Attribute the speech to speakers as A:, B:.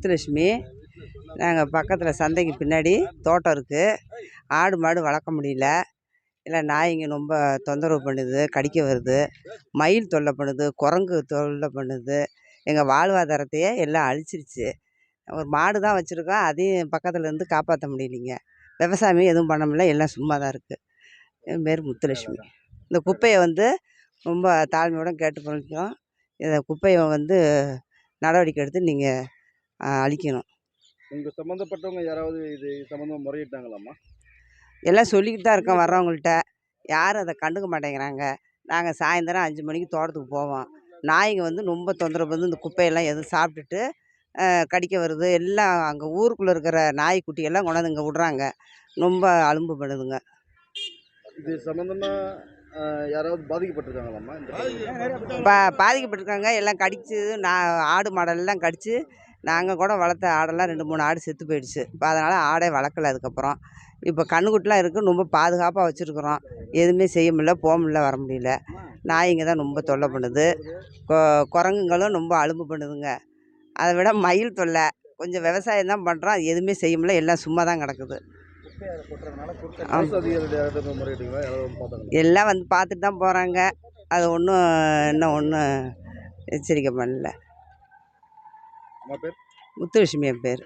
A: முத்துலட்சுமி. நாங்கள் பக்கத்தில் சந்தைக்கு பின்னாடி தோட்டம் இருக்குது ஆடு மாடு வளர்க்க முடியல. இல்லை நாய்ங்க ரொம்ப தொந்தரவு பண்ணுது கடிக்க வருது. மயில் தொல்லை பண்ணுது குரங்கு தொல்லை பண்ணுது. எங்கள் வாழ்வாதாரத்தையே எல்லாம் அழிச்சிருச்சு. ஒரு மாடு தான் வச்சுருக்கோம். அதையும் பக்கத்தில் இருந்து காப்பாற்ற முடியலைங்க. விவசாயம் எதுவும் பண்ண முடியல. எல்லாம் சும்மா தான் இருக்குது என் பேர் முத்துலட்சுமி. இந்த குப்பையை வந்து ரொம்ப தாழ்மையோட கேட்டுக்கொள்கிறோம். இந்த குப்பையை வந்து நடவடிக்கை எடுத்து நீங்கள் அழிக்கணும்.
B: உங்கள் சம்மந்தப்பட்டவங்க யாராவது இது சம்மந்தமாக முறையிட்டாங்களாம்மா?
A: எல்லாம் சொல்லிக்கிட்டு தான் இருக்கோம் வர்றவங்கள்ட்ட. யாரும் அதை கண்டுக்க மாட்டேங்கிறாங்க. நாங்கள் சாயந்தரம் அஞ்சு மணிக்கு தோட்டத்துக்கு போவோம். நாய்ங்க வந்து ரொம்ப தொந்தரவு பண்ணி இந்த குப்பையெல்லாம் எதுவும் சாப்பிட்டுட்டு கடிக்க வருது. எல்லாம் அங்கே ஊருக்குள்ளே இருக்கிற நாய்க்குட்டியெல்லாம் கொண்டாந்து இங்கே விட்றாங்க. ரொம்ப அலும்பு பண்ணுதுங்க
B: இது சம்மந்தமாக யாராவது பாதிக்கப்பட்டிருக்காங்களாம்மா?
A: பா பாதிக்கப்பட்டிருக்காங்க. எல்லாம் கடிச்சு நான் ஆடு மாடெல்லாம் கடிச்சு நாங்கள் கூட வளர்த்த ஆடெல்லாம் ரெண்டு மூணு ஆடு செத்து போயிடுச்சு. இப்போ அதனால் ஆடே வளர்க்கல அதுக்கப்புறம். இப்போ கண்ணுக்குட்டிலாம் இருக்குது ரொம்ப பாதுகாப்பாக வச்சுருக்குறோம். எதுவுமே செய்ய முடியல போக முடியல வர முடியல. நாய்ங்க தான் ரொம்ப தொல்லை பண்ணுது. கொ- குரங்குங்களும் ரொம்ப அலும்பு பண்ணுதுங்க. அதை விட மயில் தொல்லை. கொஞ்சம் விவசாயம் தான் பண்ணுறோம் எதுவுமே செய்ய முடியல எல்லாம் சும்மா தான் கிடக்குது எல்லாம் வந்து பார்த்துட்டு தான் போகிறாங்க அது ஒன்றும் இன்னும் ஒன்றும் எச்சரிக்கை பண்ணல.
B: அம்மா பேர்
A: முத்துலட்சுமி என் பேர்